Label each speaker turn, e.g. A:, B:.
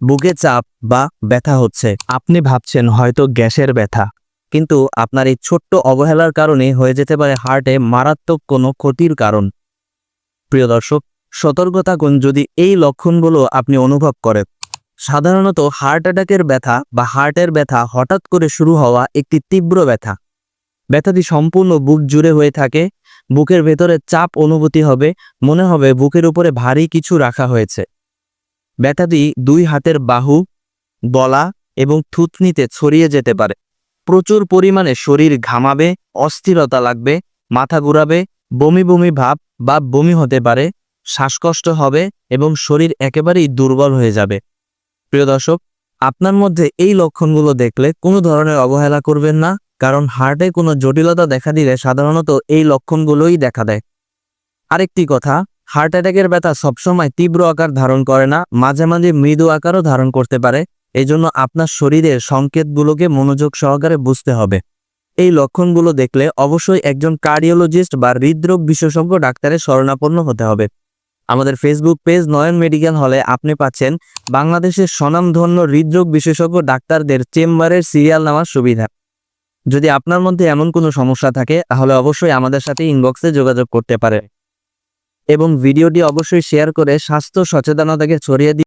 A: বুকে চাপ বা ব্যথা হচ্ছে। আপনি ভাবছেন হয়তো গ্যাসের ব্যথা, কিন্তু আপনার এই ছোট্ট অবহেলার কারণে হয়ে যেতে পারে হার্টে মারাত্মক কোনো ক্ষতির কারণ। প্রিয় দর্শক সতর্ক থাকুন যদি এই লক্ষণগুলো আপনি অনুভব করেন, সাধারণত হার্ট অ্যাটাকের ব্যথা বা হার্টের ব্যথা হঠাৎ করে শুরু হওয়া একটি তীব্র ব্যথা। ব্যথাটি সম্পূর্ণ বুক জুড়ে হয়ে থাকে, বুকের ভেতরে চাপ অনুভূতি হবে, মনে হবে বুকের উপরে ভারী কিছু রাখা হয়েছে। ব্যথাটি দুই হাতের বাহু, গলা এবং থুতনিতে ছড়িয়ে যেতে পারে। প্রচুর পরিমাণে শরীর ঘামাবে, অস্থিরতা লাগবে, মাথা ঘুরাবে, বমি বমি ভাব বা বমি হতে পারে, শ্বাসকষ্ট হবে এবং শরীর একেবারেই দুর্বল হয়ে যাবে। প্রিয় দর্শক, আপনার মধ্যে এই লক্ষণগুলো দেখলে কোনো ধরনের অবহেলা করবেন না, কারণ হার্টে কোনো জটিলতা দেখা দিলে সাধারণত এই লক্ষণগুলোই দেখা দেয়। আরেকটি কথা হার্ট অ্যাটাকের ব্যথা সবসময় তীব্র আকার ধারণ করে না, মাঝে মাঝে মৃদু আকারও ধারণ করতে পারে, এজন্য আপনার শরীরের সংকেতগুলোকে মনোযোগ সহকারে বুঝতে হবে। এই লক্ষণগুলো দেখলে অবশ্যই একজন কার্ডিওলজিস্ট বা হৃদরোগ বিশেষজ্ঞ ডাক্তারের শরণাপন্ন হতে হবে। আমাদের ফেসবুক পেজ নয়ন মেডিকেল হলে আপনি পাচ্ছেন বাংলাদেশের স্বনামধন্য হৃদরোগ বিশেষজ্ঞ ডাক্তারদের চেম্বারের সিরিয়াল নেওয়ার সুবিধা। যদি আপনার মধ্যে এমন কোনো সমস্যা থাকে, তাহলে অবশ্যই আমাদের সাথে ইনবক্সে যোগাযোগ করতে পারে এবং ভিডিওটি অবশ্যই শেয়ার করে স্বাস্থ্য সচেতনতাকে ছড়িয়ে দিন